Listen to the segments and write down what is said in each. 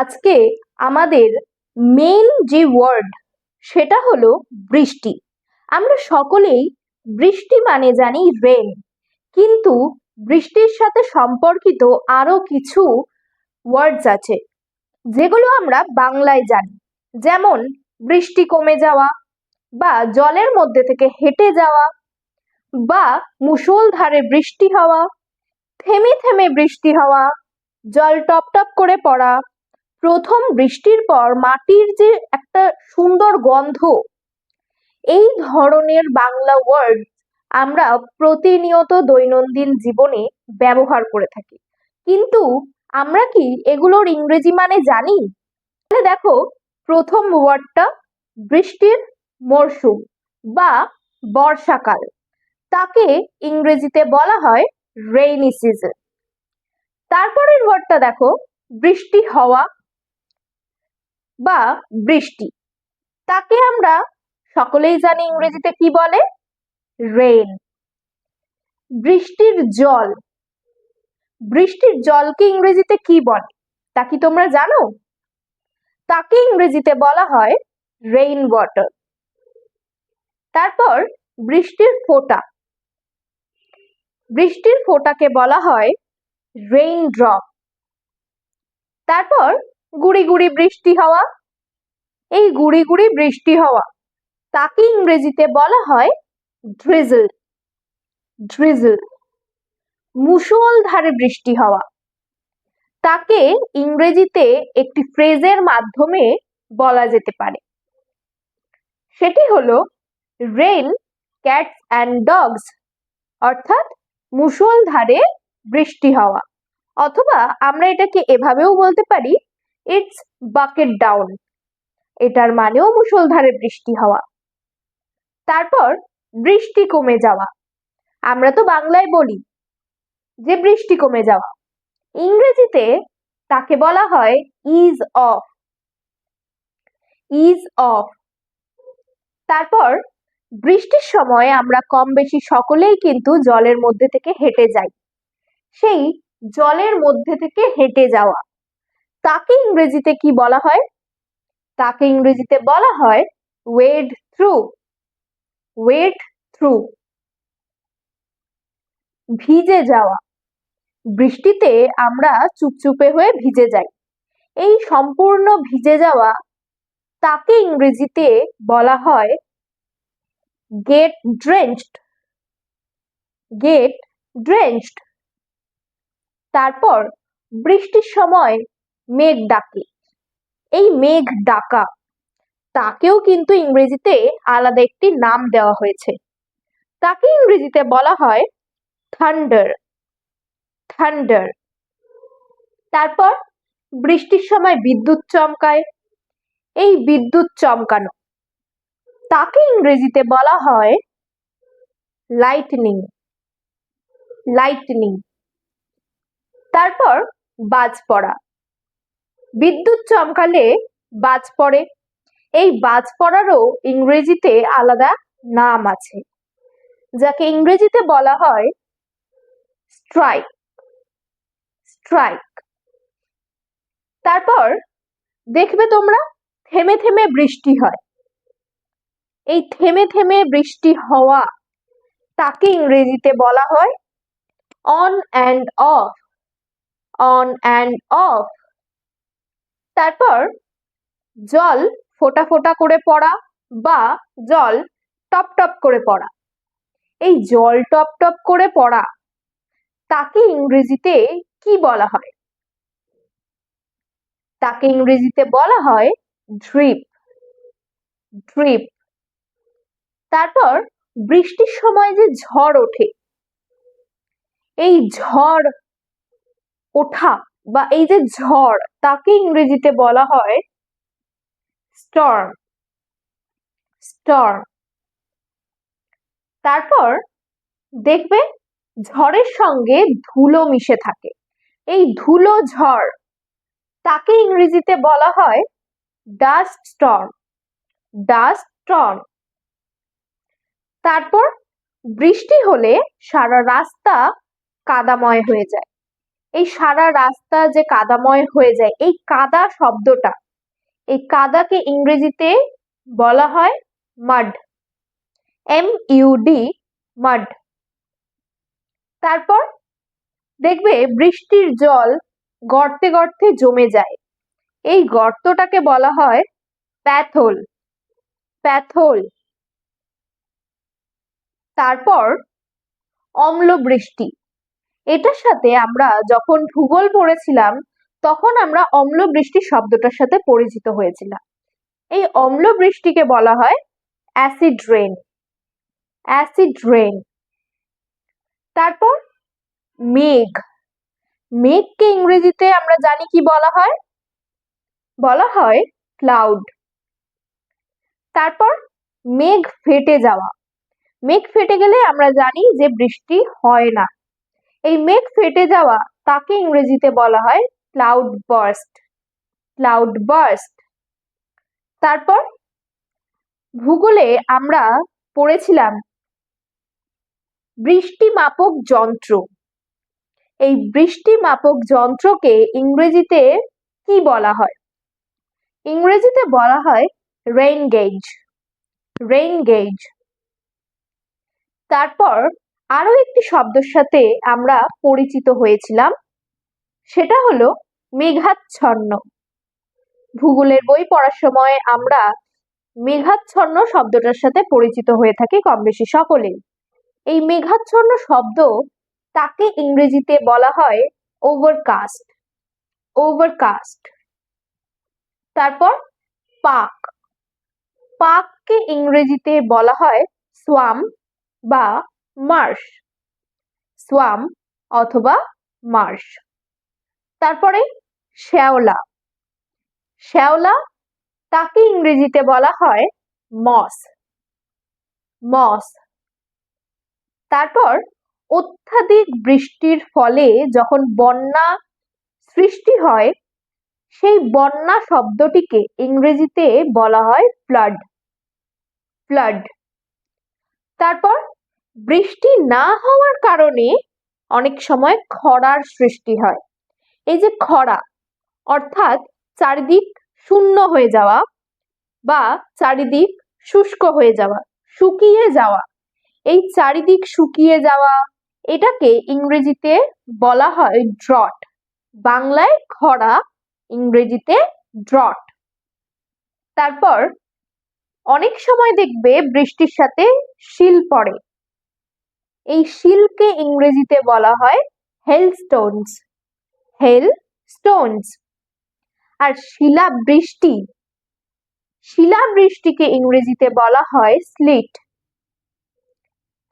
আজকে আমাদের মেন যে ওয়ার্ড সেটা হলো বৃষ্টি। আমরা সকলেই বৃষ্টি মানে জানি রেন কিন্তু বৃষ্টির সাথে সম্পর্কিত আরও কিছু ওয়ার্ডস আছে, যেগুলো আমরা বাংলায় জানি। যেমন, বৃষ্টি কমে যাওয়া বা জলের মধ্যে থেকে হেঁটে যাওয়া বা মুষলধারে বৃষ্টি হওয়া, থেমে থেমে বৃষ্টি হওয়া, জল টপ টপ করে পড়া প্রথম বৃষ্টির পর মাটির যে একটা সুন্দর গন্ধ, এই ধরনের বাংলা ওয়ার্ড আমরা প্রতিনিয়ত দৈনন্দিন জীবনে ব্যবহার করে থাকি। কিন্তু আমরা কি এগুলোর ইংরেজি মানে জানি? তাহলে দেখো, প্রথম ওয়ার্ডটা বৃষ্টির মরশুম বা বর্ষাকাল। তাকে ইংরেজিতে বলা হয় রেইনি সিজন তারপরের ওয়ার্ডটা দেখো, বৃষ্টি হওয়া বা বৃষ্টি। তাকে আমরা সকলেই জানি ইংরেজিতে কি বলে? রেইন বৃষ্টির জল। বৃষ্টির জলকে ইংরেজিতে কি বলে? তা কি তোমরা জানো? তাকে ইংরেজিতে বলা হয় রেইন ওয়াটার তারপর বৃষ্টির ফোঁটা। বৃষ্টির ফোঁটাকে বলা হয় রেইন ড্রপ তারপর গুড়ি গুড়ি বৃষ্টি হওয়া। এই গুড়ি গুড়ি বৃষ্টি হওয়া, তাকে ইংরেজিতে বলা হয় ড্রিজল ড্রিজল মুষলধারে বৃষ্টি হওয়া, তাকে ইংরেজিতে একটি ফ্রেজের মাধ্যমে বলা যেতে পারে। সেটি হলো রেন ক্যাটস অ্যান্ড ডগস অর্থাৎ মুষলধারে বৃষ্টি হওয়া। অথবা আমরা এটাকে এভাবেও বলতে পারি ইটস বাকেট ডাউন এটার মানেও মুষলধারে বৃষ্টি হওয়া। তারপর বৃষ্টি কমে যাওয়া। আমরা তো বাংলায় বলি যে বৃষ্টি কমে যাওয়া। ইংরেজিতে তাকে বলা হয় ইজ অফ ইজ অফ তারপর বৃষ্টির সময় আমরা কম বেশি সকলেই কিন্তু জলের মধ্যে থেকে হেঁটে যাই। সেই জলের মধ্যে থেকে হেঁটে যাওয়া। তাকে ইংরেজিতে কি বলা হয়? তাকে ইংরেজিতে বলা হয় ওয়েড থ্রু ওয়েড থ্রু ভিজে যাওয়া। বৃষ্টিতে আমরা চুপচুপে হয়ে ভিজে যাই। এই সম্পূর্ণ ভিজে যাওয়া তাকে ইংরেজিতে বলা হয় গেট ড্রেঞ্চড গেট ড্রেঞ্চড তারপর বৃষ্টির সময় মেঘ ডাকে। এই মেঘ ডাকা, তাকেও কিন্তু ইংরেজিতে আলাদা একটি নাম দেওয়া হয়েছে। তাকে ইংরেজিতে বলা হয় থান্ডার থান্ডার তারপর বৃষ্টির সময় বিদ্যুৎ চমকায়। এই বিদ্যুৎ চমকানো, তাকে ইংরেজিতে বলা হয় লাইটনিং লাইটনিং তারপর বাজ পড়া বিদ্যুৎ চমকালে বাজ পড়ে। এই বাজ পড়ারও ইংরেজিতে আলাদা নাম আছে, যাকে ইংরেজিতে বলা হয় স্ট্রাইক স্ট্রাইক তারপর দেখবে তোমরা থেমে থেমে বৃষ্টি হয়। এই থেমে থেমে বৃষ্টি হওয়া তাকে ইংরেজিতে বলা হয় on and off on and off তারপর জল ফোটা ফোটা করে পড়া বা জল টপ টপ করে পড়া। এই জল টপ টপ করে পড়া, তাকে ইংরেজিতে কি বলা হয়? তাকে ইংরেজিতে বলা হয় ড্রিপ। ড্রিপ। তারপর বৃষ্টির সময় যে ঝড় ওঠে, এই ঝড় ওঠা বা এই যে ঝড়, তাকে ইংরেজিতে বলা হয় স্টর্ম স্টর্ম তারপর দেখবে ঝড়ের সঙ্গে ধুলো মিশে থাকে। এই ধুলো ঝড় তাকে ইংরেজিতে বলা হয় ডাস্ট স্টর্ম ডাস্ট স্টর্ম তারপর বৃষ্টি হলে সারা রাস্তা কাদাময় হয়ে যায়। এই সারা রাস্তা যে কাদাময় হয়ে যায়, এই কাদা শব্দটা, এই কাদাকে ইংরেজিতে বলা হয় মাড এম ইউডি মাড। তারপর দেখবে বৃষ্টির জল গর্তে গর্তে জমে যায়। এই গর্তটাকে বলা হয় প্যাথোল প্যাথোল। তারপর অম্ল বৃষ্টি এটার সাথে আমরা যখন ভূগোল পড়েছিলাম, তখন আমরা অম্ল বৃষ্টি শব্দটার সাথে পরিচিত হয়েছিলাম। এই অম্ল বৃষ্টিকে বলা হয় অ্যাসিড রেন অ্যাসিড রেন তারপর মেঘ। মেঘকে ইংরেজিতে আমরা জানি কি বলা হয়? বলা হয় ক্লাউড। তারপর মেঘ ফেটে যাওয়া। মেঘ ফেটে গেলে আমরা জানি যে বৃষ্টি হয় না। এই মেঘ ফেটে যাওয়া তাকে ইংরেজিতে বলা হয় ক্লাউড বার্স্ট ক্লাউড বার্স্ট তারপর ভূগোলে আমরা পড়েছিলাম বৃষ্টি মাপক যন্ত্র। এই বৃষ্টি মাপক যন্ত্রকে ইংরেজিতে কি বলা হয়? ইংরেজিতে বলা হয় রেইন গেজ রেইন গেজ তারপর আরও একটি শব্দের সাথে আমরা পরিচিত হয়েছিলাম। সেটা হলো মেঘাচ্ছন্ন। ভূগোলের বই পড়ার সময় আমরা মেঘাচ্ছন্ন শব্দটার সাথে পরিচিত হয়ে থাকি কম বেশি সকলেই। এই মেঘাচ্ছন্ন শব্দ তাকে ইংরেজিতে বলা হয় ওভারকাস্ট ওভারকাস্ট তারপর পাক। পাককে ইংরেজিতে বলা হয় সোয়াম বা মার্শ সোয়াম অথবা মার্শ। তারপরে শ্যাওলা শ্যাওলা তাকে ইংরেজিতে বলা হয় মস মস। তারপর অত্যাধিক বৃষ্টির ফলে যখন বন্যা সৃষ্টি হয়, সেই বন্যা শব্দটিকে ইংরেজিতে বলা হয় ফ্লাড ফ্লাড। তারপর বৃষ্টি না হওয়ার কারণে অনেক সময় খরার সৃষ্টি হয়। এই যে খরা, অর্থাৎ চারিদিক শূন্য হয়ে যাওয়া বা চারিদিক শুষ্ক হয়ে যাওয়া, শুকিয়ে যাওয়া, এই চারিদিক শুকিয়ে যাওয়া, এটাকে ইংরেজিতে বলা হয় ড্রট বাংলায় খরা ইংরেজিতে ড্রট তারপর অনেক সময় দেখবে বৃষ্টির সাথে শিল পড়ে। এই শিলকে ইংরেজিতে বলা হয় হেল স্টোনস হেল স্টোনস আর শিলা বৃষ্টি শিলা বৃষ্টিকে ইংরেজিতে বলা হয় স্লিট।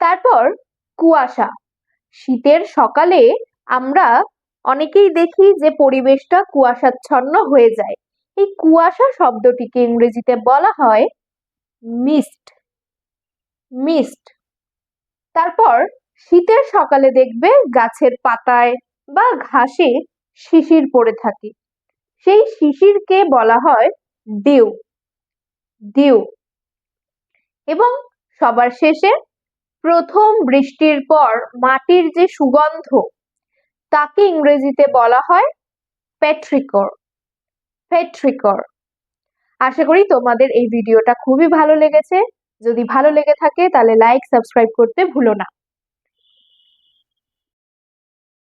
তারপর কুয়াশা, শীতের সকালে আমরা অনেকেই দেখি যে পরিবেশটা কুয়াশাচ্ছন্ন হয়ে যায়। এই কুয়াশা শব্দটিকে ইংরেজিতে বলা হয় মিস্ট। মিস্ট। তারপর শীতের সকালে দেখবে গাছের পাতায় বা ঘাসে শিশির পড়ে থাকে। সেই শিশিরকে বলা হয় ডিউ ডিউ এবং সবার শেষে প্রথম বৃষ্টির পর মাটির যে সুগন্ধ, তাকে ইংরেজিতে বলা হয় পেট্রিকর পেট্রিকর আশা করি তোমাদের এই ভিডিওটা খুবই ভালো লেগেছে। যদি ভালো লেগে থাকে তাহলে লাইক সাবস্ক্রাইব করতে ভুলো না।